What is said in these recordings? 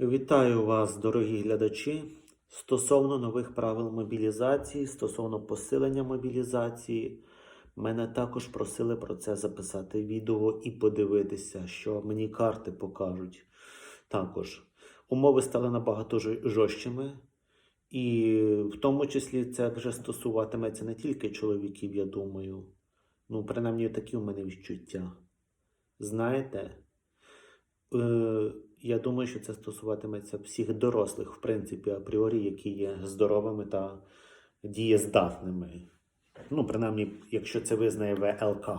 Вітаю вас, дорогі глядачі. Стосовно нових правил мобілізації, стосовно посилення мобілізації, мене також просили про це записати відео і подивитися, що мені карти покажуть. Також умови стали набагато жо- жорсткими, і в тому числі це вже стосуватиметься не тільки чоловіків, я думаю. Ну, принаймні, такі у мене відчуття. Знаєте, Е, я думаю, що це стосуватиметься всіх дорослих, в принципі, апріорі, які є здоровими та дієздатними. Ну, принаймні, якщо це визнає ВЛК.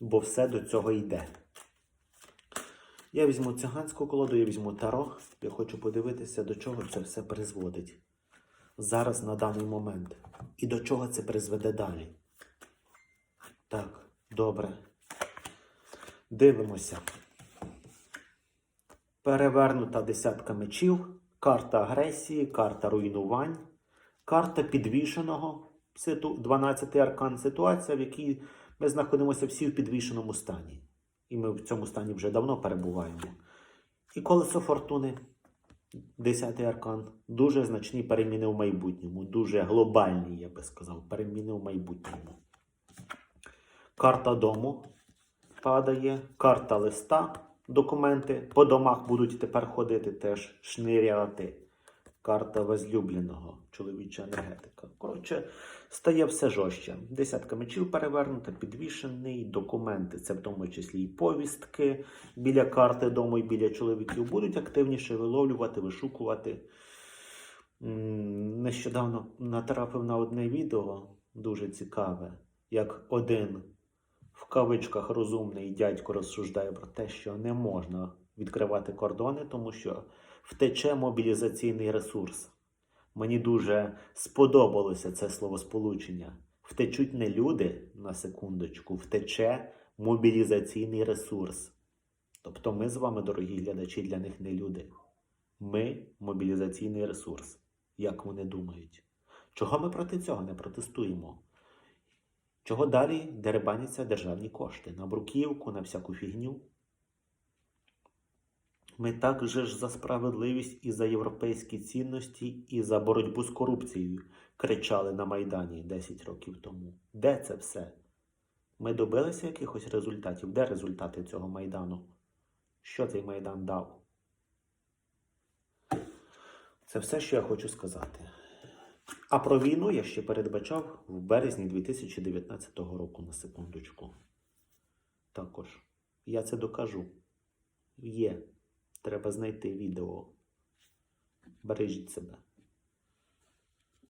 Бо все до цього йде. Я візьму циганську колоду, я візьму таро. Я хочу подивитися, до чого це все призводить. Зараз на даний момент. І до чого це призведе далі. Так, добре. Дивимося. Перевернута десятка мечів, карта агресії, карта руйнувань, карта підвішеного, ситу- 12 аркан ситуація, в якій ми знаходимося всі в підвішеному стані. І ми в цьому стані вже давно перебуваємо. І колесо фортуни, 10 аркан, дуже значні переміни в майбутньому, дуже глобальні, я би сказав, переміни в майбутньому. Карта дому падає, карта листа, документи. По домах будуть тепер ходити теж шниряти. Карта возлюбленого, чоловіча енергетика. Коротше, стає все жорстче. Десятка мечів перевернута, підвішений, документи, це в тому числі і повістки біля карти дому і біля чоловіків будуть активніше виловлювати, вишукувати. Нещодавно натрапив на одне відео, дуже цікаве, як один в кавичках розумний дядько розсуждає про те, що не можна відкривати кордони, тому що втече мобілізаційний ресурс. Мені дуже сподобалося це словосполучення. Втечуть не люди на секундочку, втече мобілізаційний ресурс. Тобто ми з вами, дорогі глядачі, для них не люди. Ми мобілізаційний ресурс, як вони думають. Чого ми проти цього не протестуємо? Чого далі деребаняться державні кошти на бруківку, на всяку фігню? Ми також ж за справедливість і за європейські цінності, і за боротьбу з корупцією кричали на Майдані 10 років тому. Де це все? Ми добилися якихось результатів? Де результати цього Майдану? Що цей Майдан дав? Це все, що я хочу сказати. А про війну я ще передбачав в березні 2019 року на секундочку. Також я це докажу. Є. Треба знайти відео. Бережіть себе.